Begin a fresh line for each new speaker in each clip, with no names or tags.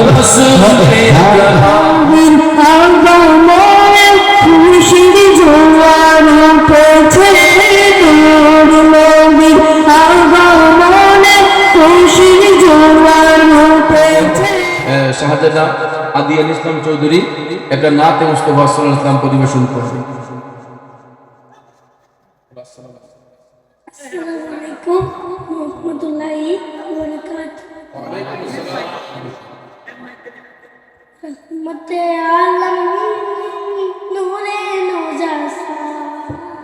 উঠেছে নূর নবীর আগমনে খুশির জোয়ার
শাহজাদা আদি আল ইসলাম চৌধুরী একটা নাতে মুস্তফা সাল্লাল্লাহু ইসলাম পরিবেশন করবে।
আসসালামু আলাইকুম রহমতুল্লাহি রহমতে আলম নূরে নজাসা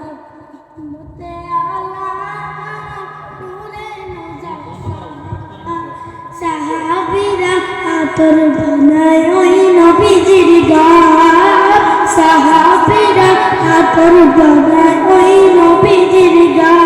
রহমতে আলম নূরে নজাসা সাহাবীরা আতর বানায় ওই নবীজির গান সাহাবীরা আতর বানায় ওই নবীজির গান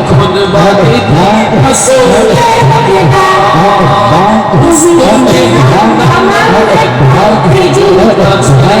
বলে খুদ বাদে রসুলে আখিরুল গাছেনা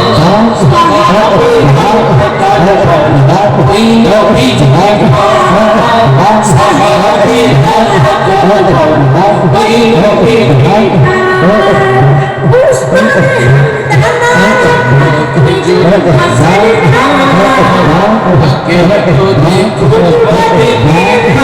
দশটি নবীর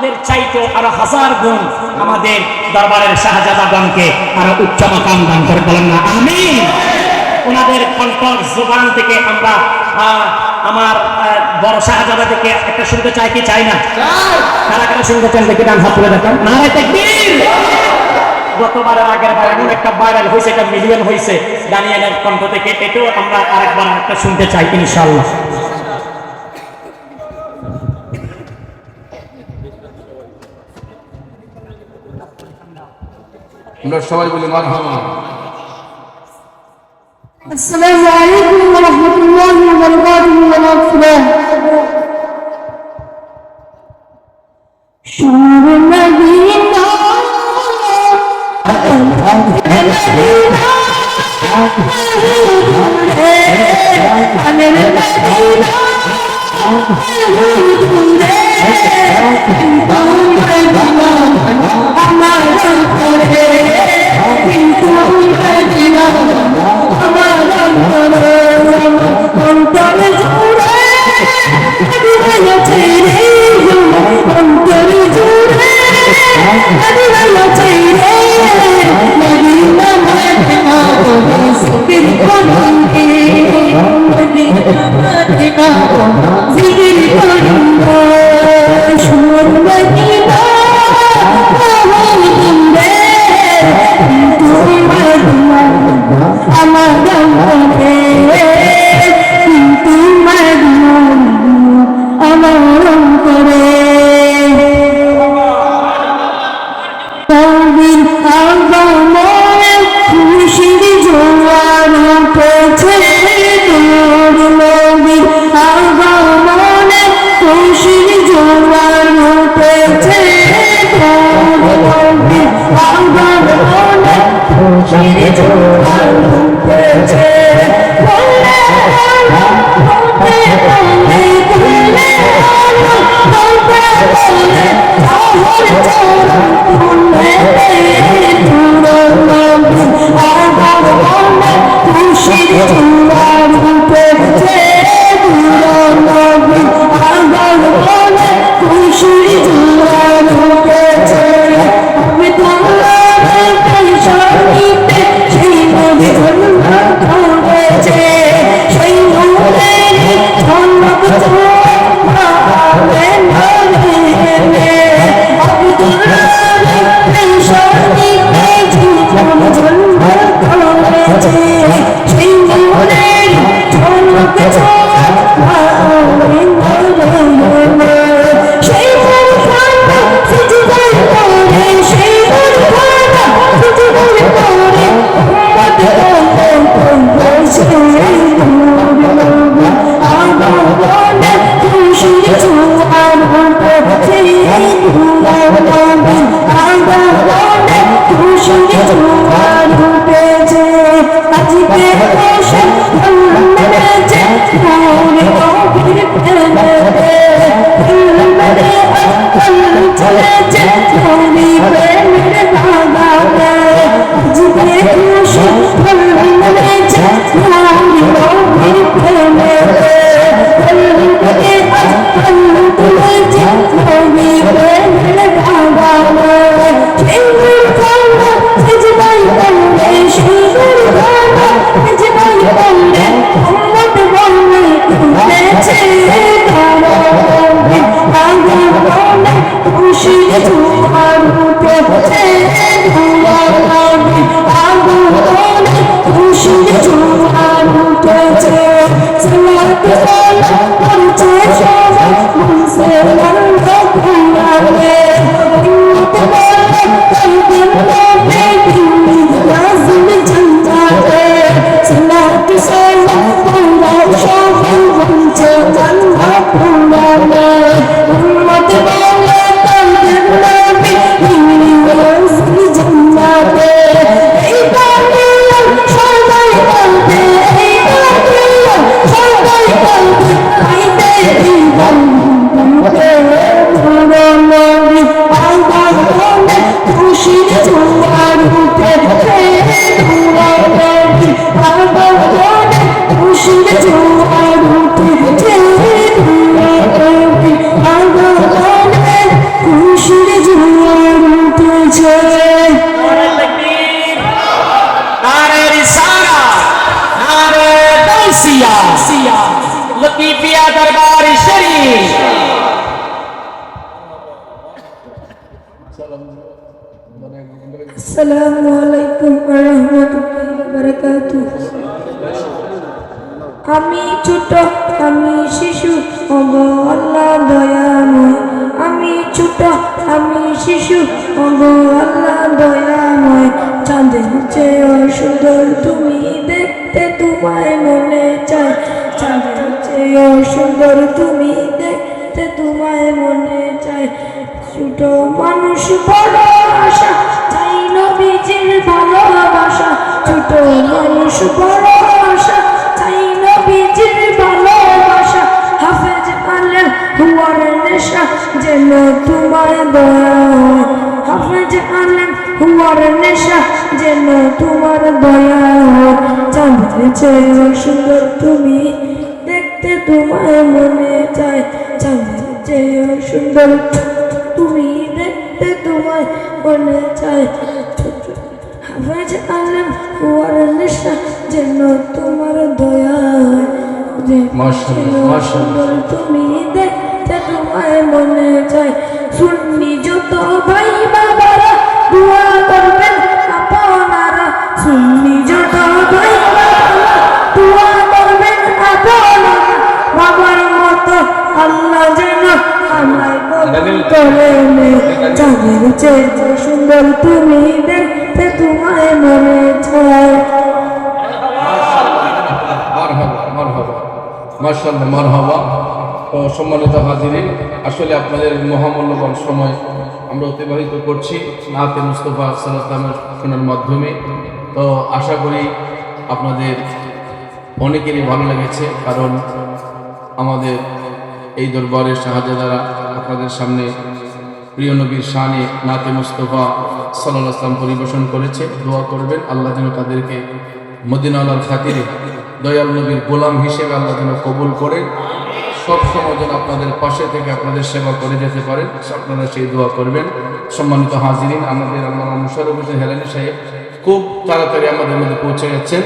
আমাদের চাইতো আরও হাজার গুণ আমাদের দরবারের শাহজাদাগণকে আরও উচ্চ মাকাম দান করে বলেন না আমি ওনাদের কণ্ঠর জোবান থেকে আমরা আমার বড় শাহজাদা থেকে একটা শুনতে চাই কি চাই না? কারা কারা শুনতে চান দেখি ডান হাত তুলে দেখান। নারায় তাকবীর! গতবারের আগের বার এমন একটা ভাইরাল হয়েছে, একটা মিলিয়ন হয়েছে, দানিয়ালের কণ্ঠ থেকে এটাও আমরা আরেকবার একটা শুনতে চাই ইনশাল্লাহ
আমরা সবাই বলি মারহামা
السلام عليكم ورحمة الله وبركاته ومغفرة شعر مدينة মদিনা রে প্রাণের মদিনা আমার কিন্তু খুশির জোয়ার উঠেছে নবীর আগমনে খুশির জোয়ার উঠেছে। বলে বলে বলে আমি ছোট, আমি শিশু ওগো আল্লাহ আমি ছোট, আমি শিশু ওগো আল্লাহ দয়াময়। চাঁদের চেয়েও সুন্দর তুমি দেখতে তোমায় সুন্দর তুমি দেখতে তোমায় মনে চায়। ছোট মানুষ বড় আশা, চাই নবীজির ভালোবাসা।
বড় আশা, চাই নবীজির ভালোবাসা। হাফেজ আলেম হুয়ার নেশা যেন তোমায় দয়া হাফেজ আলেম হুয়ার নেশা যেন তোমার দয়া চাঁদের চেয়ে সুন্দর তুমি দেখতে তোমার মনে চায় চাঁদের চেয়ে সুন্দর তুমি দেখতে তোমার মনে চায় হাফেজ আলম হুয়ার নেশা যেন তোমার দয়া। তুমি দেখতে কবুল করে নে চাঁদের চেয়ে সুন্দর তুমি দেখতে তোমায় মনে
সম্মানিত হাজিরিন, আসলে আপনাদের মহামূল্যবান সময় আমরা অতিবাহিত করছি নাতে মুস্তফা সাল্লামের শোনার মাধ্যমে। তো আশা করি আপনাদের অনেকেরই ভালো লেগেছে, কারণ আমাদের এই দরবারের শাহজাদারা আপনাদের সামনে প্রিয় নবীর শানে নাতে মুস্তফা সাল্লাহ আসলাম পরিবেশন করেছে। দোয়া করবেন, আল্লাহ যেন তাদেরকে মদিনাওয়ালার খাতিরে দয়াল নবীর গোলাম হিসেবে আল্লাহ যেন কবুল করেন। সব সময় যেন আপনাদের পাশে থেকে আপনাদের সেবা করে যেতে পারেন। আপনারা সেই দোয়া করবেন। সম্মানিত হাজিরিন, আমাদের আল্লাহ মুশারফ হোসেন হেলানি সাহেব খুব তাড়াতাড়ি আমাদের মধ্যে পৌঁছে যাচ্ছেন।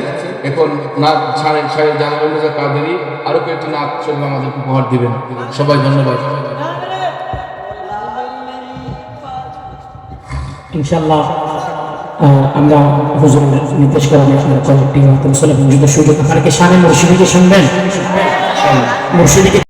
এখন নাচ ছাড়ে ছাড়ে জানাবেন যে কাদেরই আরও কয়েকটি নাচ চলবে আমাদের উপহার দিবেন। সবাই ধন্যবাদ।
ইনশাল্লাহ আমরা হুজুর নির্দেশ করেন আপনার কয়েকটি মুসলিম সুযোগ আপনারা কি সামনে মুর্শিদিকে শুনবেন। মুর্শিদিকে